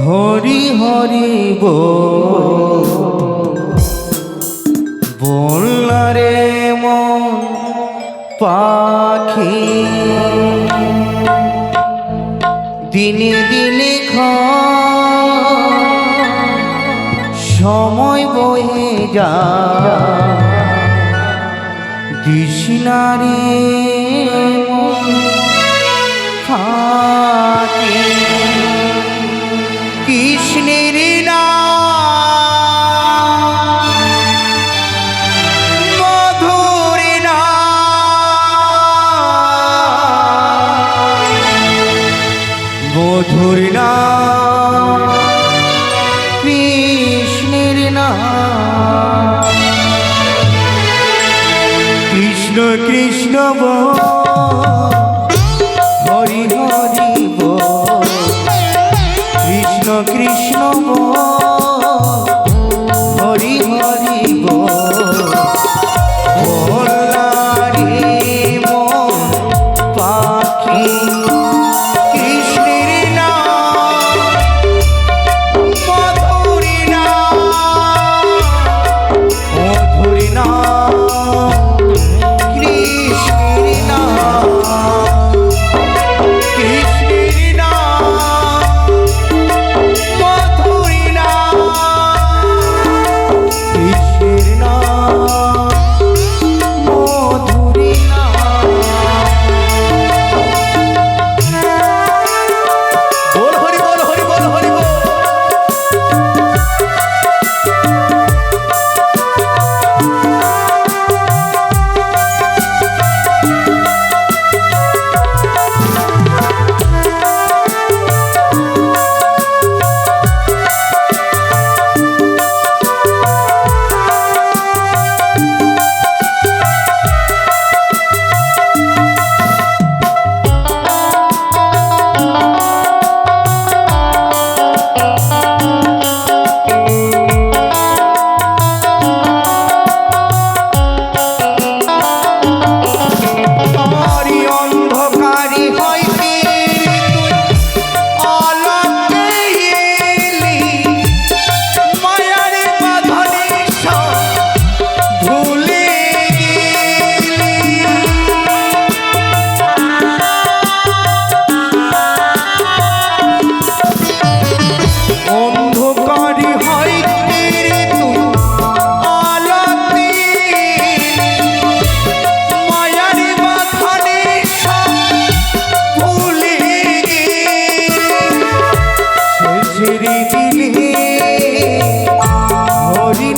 হরি হরি বল রে মন পাখি। দিনে দিনে ক্ষণ সময় বয়ে যা দিশনারে কৃষ্ণ কৃষ্ণ শেষের দিনে হরি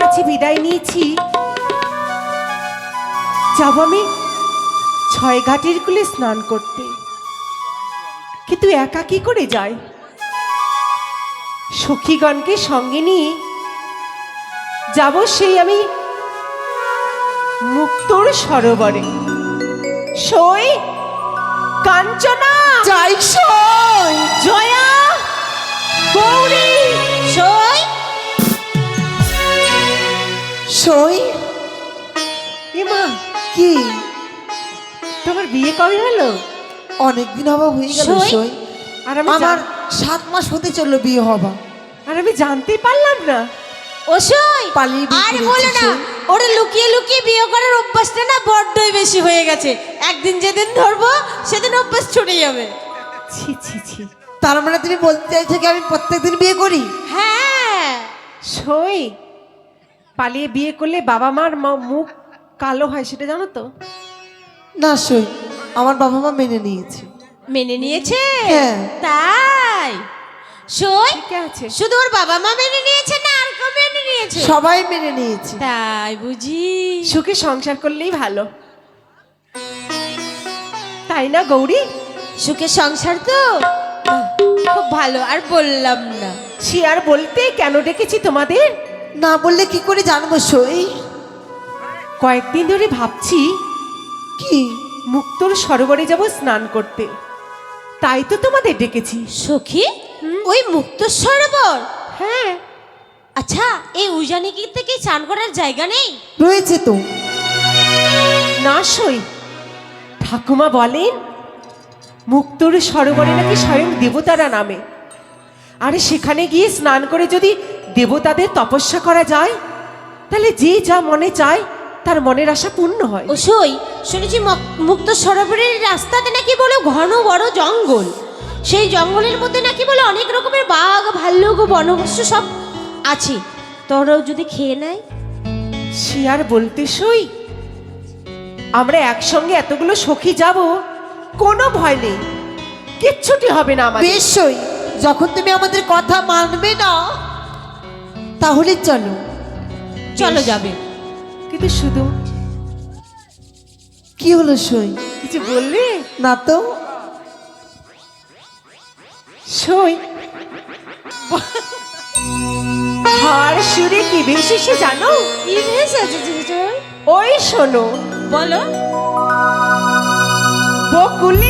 কাছে বিদায় নিয়েছি। যাব আমি ছয় ঘাটের কুলে স্নান করতে। কিন্তু একা কি করে যায় সখীগণকে সঙ্গে নিয়ে যাব সেই আমি মুক্তর সরোবরে। সই কাঞ্চনা! যাই সই! জয়া! গৌরী! সই! সই? এমা কি? তোমার বিয়ে কবে হলো? অনেকদিন হবা হয়ে গেল সই? সই। আর আমি আমার জান- সাত মাস হতে চলল বিয়ে হবা আর আমি জানতেই পারলাম না। ওসই পালিয়ে বিয়ে আর করেছি বলো না। ওরে লুকিয়ে লুকিয়ে বিয়ে করার অভ্যাসটা না বড্ডই বেশি হয়ে গেছে। একদিন যেদিন ধরবো সেদিন অভ্যাস ছুটে যাবে। ছি ছি ছি। তার মানে তুমি বলতে চাইছো কি আমি প্রত্যেকদিন বিয়ে করি? হ্যাঁ। সই পালিয়ে বিয়ে করলে বাবা মার ম- মুখ কালো হয় সেটা জানো তো? না সই। আমার বাবা মা মেনে নিয়েছে। মেনে নিয়েছে? হ্যাঁ। তাই? সই? শুধু ওর বাবা মা মেনে নিয়েছে না আর কেউ মেনে নিয়েছে? সবাই মেনে নিয়েছে। তাই বুঝি। সুখে সংসার করলেই ভালো। তাই না গৌরী? সুখে সংসার তো? খুব ভালো আর বললাম না। সে আর বলতে কেন ডেকেছি তোমাদের? না বললে কি করে জানব সই? কয়েকদিন ধরে ভাবছি কি? মুক্তর সরোবরে যাব স্নান করতে। তাই তো তোমাদের ডেকেছি। সখী ওই মুক্ত সরোবর? হ্যাঁ। আচ্ছা এই উজানি কি থেকে চান করার জায়গা নেই? রয়েছে তো। না সই। ঠাকুমা বলেন মুক্তর সরোবরে নাকি স্বয়ং দেবতারা নামে। আরে সেখানে গিয়ে স্নান করে যদি দেবতাদের তপস্যা করা যায়? তাহলে যে যা মনে চায় তার মনের আশা পূর্ণ হয়। ও সই শুনেছি মক- মুক্ত সরোবরের রাস্তাতে নাকি বলে ঘন বড় জঙ্গল। সেই জঙ্গলের মধ্যে নাকি বলে অনেক রকমের বাঘ ভাল্লুক ও বনবস্য সব আছে। তোরাও যদি খেয়ে নেয়। সে আর বলতে সই। আমরা একসঙ্গে এতগুলো সখী যাব কোনো ভয় নেই। কিচ্ছুটি হবে না আমাদের। বেশ সই যখন তুমি আমাদের কথা মানবে না তাহলে চলো। চলো যাবে। কিন্তু শুধু কি হলো সই? কিছু বললে? না তো। সই? হার সুরে কি বেশি সে জানো? কি ভেসেছে ওই শোনো। বলো। বকুলি